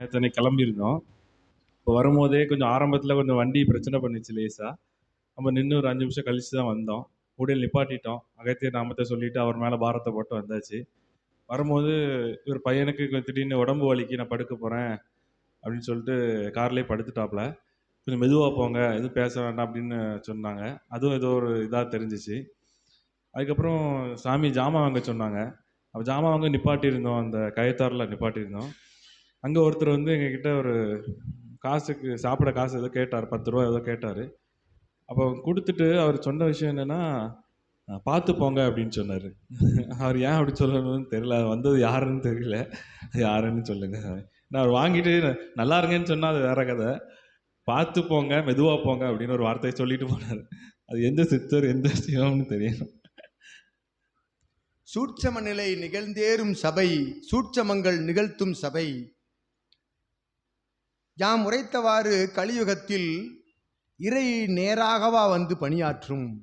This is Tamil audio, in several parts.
நேத்து கிளம்பியிருந்தோம். இப்போ வரும்போதே கொஞ்சம் ஆரம்பத்தில் கொஞ்சம் வண்டி பிரச்சனை பண்ணிச்சு லேசாக நம்ம நின்று ஒரு அஞ்சு நிமிஷம் கழிச்சு தான் வந்தோம். உடல் நிப்பாட்டிட்டோம். அகத்திய நாமத்தை சொல்லிவிட்டு அவர் மேலே பாரத்தை போட்டு வந்தாச்சு. வரும்போது இவர் பையனுக்கு கொஞ்சம் திடீர்னு உடம்பு வலிக்கு நான் படுக்க போகிறேன் அப்படின்னு சொல்லிட்டு கார்லேயே படுத்துட்டாப்புல கொஞ்சம் மெதுவாக போங்க எதுவும் பேச வேண்டாம் அப்படின்னு சொன்னாங்க. அதுவும் ஏதோ ஒரு இதாக தெரிஞ்சிச்சு. அதுக்கப்புறம் சாமி ஜாமான் வாங்க சொன்னாங்க. அப்போ ஜாமான் வாங்க நிப்பாட்டியிருந்தோம். அந்த கயத்தாரில் நிப்பாட்டியிருந்தோம். அங்கே ஒருத்தர் வந்து எங்ககிட்ட ஒரு காசுக்கு சாப்பிட காசு ஏதோ கேட்டார் பத்து ரூபா ஏதோ கேட்டார். அப்போ கொடுத்துட்டு அவர் சொன்ன விஷயம் என்னென்னா பார்த்து போங்க அப்படின்னு சொன்னார். அவர் ஏன் அப்படி சொல்லணும்னு தெரியல. வந்தது யாருன்னு தெரியல. அது யாருன்னு சொல்லுங்க. நான் அவர் வாங்கிட்டு நல்லா இருங்கன்னு சொன்னால் அது வேற கதை. பார்த்து போங்க மெதுவாக போங்க அப்படின்னு ஒரு வார்த்தையை சொல்லிட்டு போனார். அது எந்த சித்தர் எந்த சிவம்னு தெரியணும் சூட்சம நிலை நிகழ்ந்தேறும் சபை சூட்சமங்கள் நிகழ்த்தும் சபை. யாம் உரைத்தவாறு கலியுகத்தில் இறை நேராகவா வந்து பணியாற்றும்?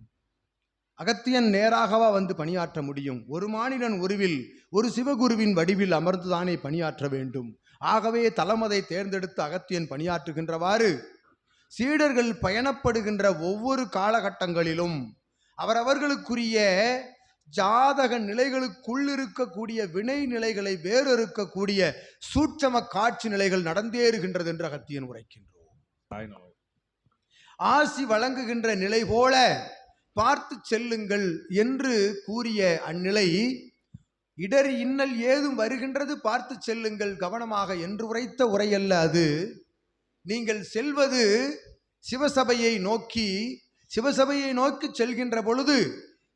அகத்தியன் நேராகவா வந்து பணியாற்ற முடியும். ஒரு மாநிலன் உருவில் ஒரு சிவகுருவின் வடிவில் அமர்ந்துதானே பணியாற்ற வேண்டும். ஆகவே தலமதை தேர்ந்தெடுத்து அகத்தியன் பணியாற்றுகின்றவாறு சீடர்கள் பயணப்படுகின்ற ஒவ்வொரு காலகட்டங்களிலும் அவரவர்களுக்குரிய ஜாதக நிலைகளுக்குள் இருக்கக்கூடிய வினை நிலைகளை வேறொருக்கக்கூடிய சூட்சம காட்சி நிலைகள் நடந்தேறுகின்றது என்று அகத்தியன் உரைக்கின்றோம். ஆசி வழங்குகின்ற நிலை போல பார்த்து செல்லுங்கள் என்று கூறிய அந்நிலை இடர் இன்னல் ஏதும் வருகின்றது பார்த்து செல்லுங்கள் கவனமாக என்று உரைத்த உரையல்ல அது. நீங்கள் செல்வது சிவசபையை நோக்கி சிவசபையை நோக்கி செல்கின்ற பொழுது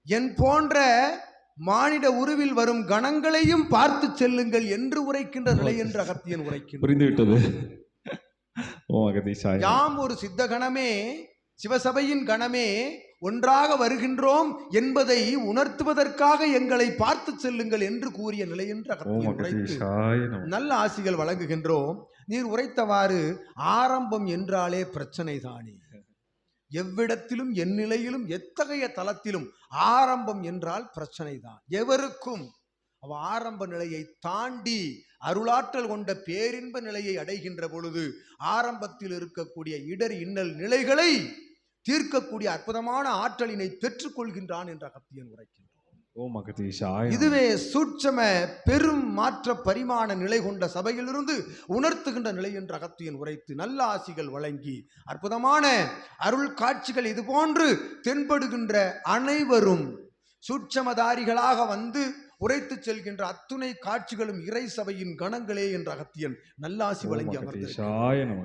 என் போன்ற மானிட உருவில் வரும் கணங்களையும் பார்த்து செல்லுங்கள் என்று உரைக்கின்ற நிலை என்று அகத்தியன் உரைக்கின்றார் புரிந்து விட்டது ஓ அகதீஷாய் யாம் ஒரு சித்த கணமே சிவசபையின் கணமே ஒன்றாக வருகின்றோம் என்பதை உணர்த்துவதற்காக எங்களை பார்த்து செல்லுங்கள் என்று கூறிய நிலை என்று அகத்தியன் உரைத்து நல்ல ஆசிகள் வழங்குகின்றோம். நீர் உரைத்தவாறு ஆரம்பம் என்றாலே பிரச்சனை தானே எவ்விடத்திலும் எந்நிலையிலும் எத்தகைய தளத்திலும் ஆரம்பம் என்றால் பிரச்சனை தான் எவருக்கும்? அவ ஆரம்ப நிலையை தாண்டி அருளாற்றல் கொண்ட பேரின்ப நிலையை அடைகின்ற பொழுது ஆரம்பத்தில் இருக்கக்கூடிய இடர் இன்னல் நிலைகளை தீர்க்கக்கூடிய அற்புதமான ஆற்றலினை பெற்றுக்கொள்கின்றான் என்ற அகத்தியன் உரைக்கின்றான். இதுவே சூட்சம பெரும் மாற்ற பரிமாண நிலை கொண்ட சபையிலிருந்து உணர்த்துகின்ற நிலை என்ற அகத்தியன் உரைத்து நல்ல ஆசிகள் வழங்கி அற்புதமான அருள் காட்சிகள் இது போன்று தென்படுகின்ற அனைவரும் சூட்சமதாரிகளாக வந்து உரைத்து செல்கின்ற அத்துணை காட்சிகளும் இறை சபையின் கணங்களே என்ற அகத்தியன் நல்லாசி வழங்கி நம